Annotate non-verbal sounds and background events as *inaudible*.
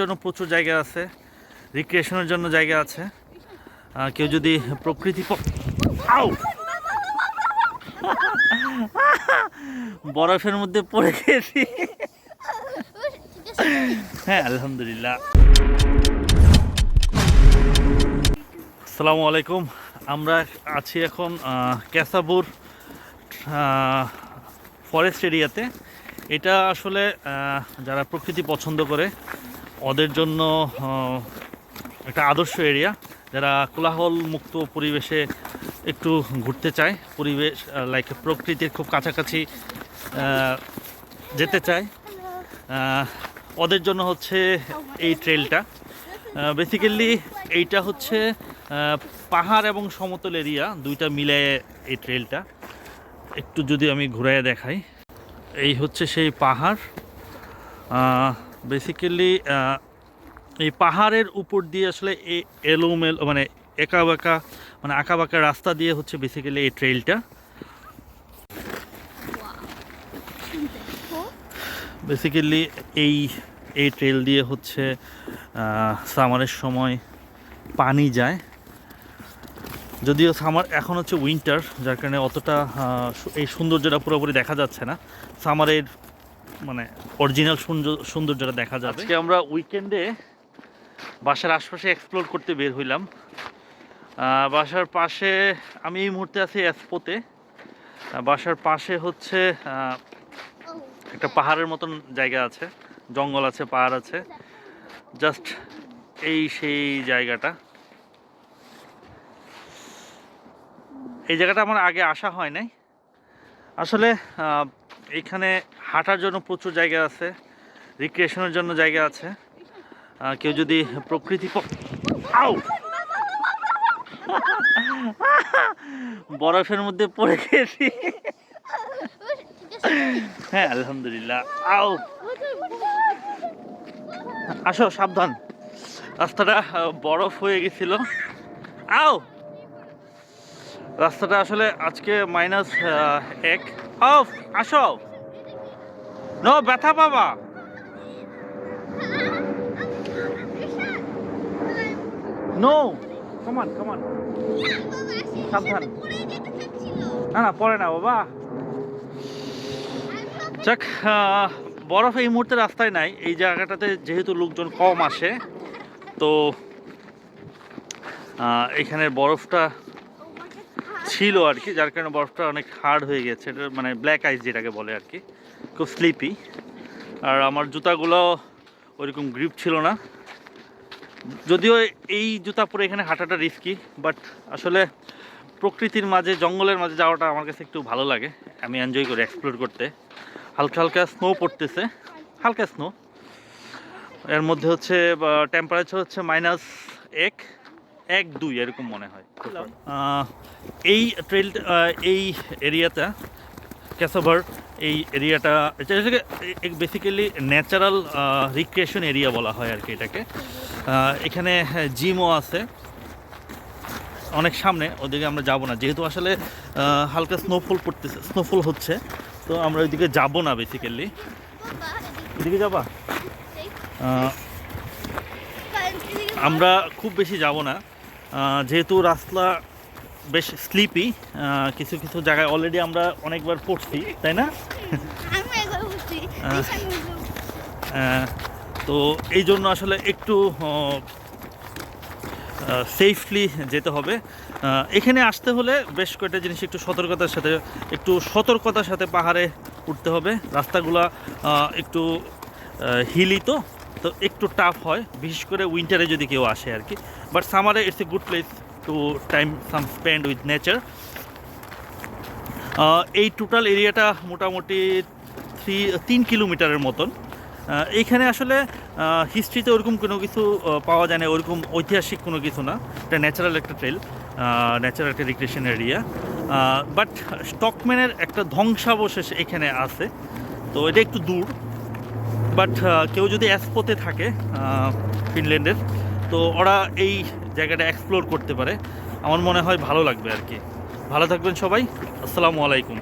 জন্য প্রচুর জায়গা আছে রিক্রিয়েশনের জন্য জায়গা আছে। কেউ যদি প্রকৃতি! *laughs* বরফের মধ্যে পড়ে গেছি। *laughs* হ্যাঁ আলহামদুলিল্লাহ। আসসালামু আলাইকুম। আমরা আছি এখন ক্যাসাবুর ফরেস্ট এরিয়াতে এটা আসলে যারা প্রকৃতি পছন্দ করে ওদের জন্য একটা আদর্শ এরিয়া যারা কোলাহল মুক্ত পরিবেশে একটু ঘুরতে চায়, পরিবেশ লাইক প্রকৃতির খুব কাছাকাছি যেতে চায়। ওদের জন্য হচ্ছে এই ট্রেলটা বেসিক্যালি এইটা হচ্ছে পাহাড় এবং সমতল এরিয়া, দুইটা মিলে এই ট্রেলটা একটু যদি আমি ঘুরে দেখাই, এই হচ্ছে সেই পাহাড়। বেসিক্যালি এই পাহাড়ের উপর দিয়ে আসলে এই এলোমেল মানে একা বাঁকা মানে আঁকা বাঁকা রাস্তা দিয়ে হচ্ছে বেসিক্যালি এই ট্রেলটা বেসিক্যালি এই এই ট্রেল দিয়ে হচ্ছে সামারের সময় পানি যায়। যদিও সামার এখন হচ্ছে উইন্টার যার কারণে অতটা এই সৌন্দর্যটা পুরোপুরি দেখা যাচ্ছে না। সামারের মানে অরিজিনাল সৌন্দর্যটা দেখা যাবে। আজকে আমরা উইকেন্ডে বাসার আশপাশে এক্সপ্লোর করতে বের হইলাম। বাসার পাশে আমি এই মুহূর্তে আছি এসপোতে বাসার পাশে হচ্ছে একটা পাহাড়ের মতন জায়গা আছে। জঙ্গল আছে, পাহাড় আছে। জাস্ট এই সেই জায়গাটা। এই জায়গাটা আমার আগে আসা হয় নাই। আসলে এখানে হাঁটার জন্য প্রচুর জায়গা আছে রিক্রিয়েশনের জন্য জায়গা আছে। কেউ যদি প্রকৃতি! *laughs* বরফের মধ্যে পড়ে গেছি। হ্যাঁ আলহামদুলিল্লাহ। আও আসো, সাবধান। রাস্তাটা বরফ হয়ে গেছিল। আও রাস্তাটা আসলে আজকে মাইনাস এক। অফ আসো! নো, ব্যথা পাবা। নো কমান কমান সাবধান। না না পরে না, বাবা। যাক বরফ এই মুহূর্তে রাস্তায় নাই। এই জায়গাটাতে যেহেতু লোকজন কম আসে, তো এখানের বরফটা ছিল আর কি, যার কারণে বরফটা অনেক হার্ড হয়ে গেছে। এটা মানে ব্ল্যাক আইস যেটাকে বলে আর কি, খুব স্লিপি আর আমার জুতাগুলো ওইরকম গ্রিপ ছিল না। যদিও এই জুতা পরে এখানে হাঁটাটা রিস্কি বাট আসলে প্রকৃতির মাঝে, জঙ্গলের মাঝে যাওয়াটা আমার কাছে একটু ভালো লাগে। আমি এনজয় করি এক্সপ্লোর করতে। হালকা হালকা স্নো পড়তেছে, হালকা স্নো এর মধ্যে হচ্ছে টেম্পারেচার হচ্ছে মাইনাস এক। এক দুই এরকম মনে হয়। এই ট্রেল এই এরিয়াটা ক্যাসোভার এই এরিয়াটা এটা হচ্ছে বেসিক্যালি ন্যাচারাল রিক্রিয়েশন এরিয়া বলা হয় আর কি এটাকে। এখানে জিমও আছে। অনেক সামনে ওদিকে আমরা যাব না। যেহেতু আসলে হালকা স্নোফল পড়তেছে স্নোফল হচ্ছে তো আমরা ওইদিকে যাব না বেসিক্যালি ওইদিকে যাবা? আমরা খুব বেশি যাব না। যেহেতু রাস্তা বেশ স্লিপি কিছু কিছু জায়গায় অলরেডি আমরা অনেকবার পড়ছি তাই না? তো এই জন্য আসলে একটু সেফলি যেতে হবে। এখানে আসতে হলে বেশ কয়েকটা জিনিস একটু সতর্কতার সাথে একটু সতর্কতার সাথে পাহাড়ে উঠতে হবে। রাস্তাগুলা একটু হিলি তো তো একটু টাফ হয়, বিশেষ করে উইন্টারে যদি কেউ আসে আর কি but সামারে it's a good place to time some spend with nature এই টোটাল এরিয়াটা মোটামুটি থ্রি তিন কিলোমিটারের মতন। এইখানে আসলে হিস্ট্রিতে ওরকম কোনো কিছু পাওয়া যায় না, ওরকম ঐতিহাসিক কোনো কিছু না। এটা ন্যাচারাল একটা ট্রেল ন্যাচারাল একটা রিক্রিয়েশন এরিয়া বাট স্টকম্যানের একটা ধ্বংসাবশেষ এখানে আছে। তো এটা একটু দূর। বাট কেউ যদি অ্যাসপোতে থাকে ফিনল্যান্ডের তো ওরা এই জায়গাটা এক্সপ্লোর করতে পারে। আমার মনে হয় ভালো লাগবে আর কি। ভালো থাকবেন সবাই। আসসালামু আলাইকুম।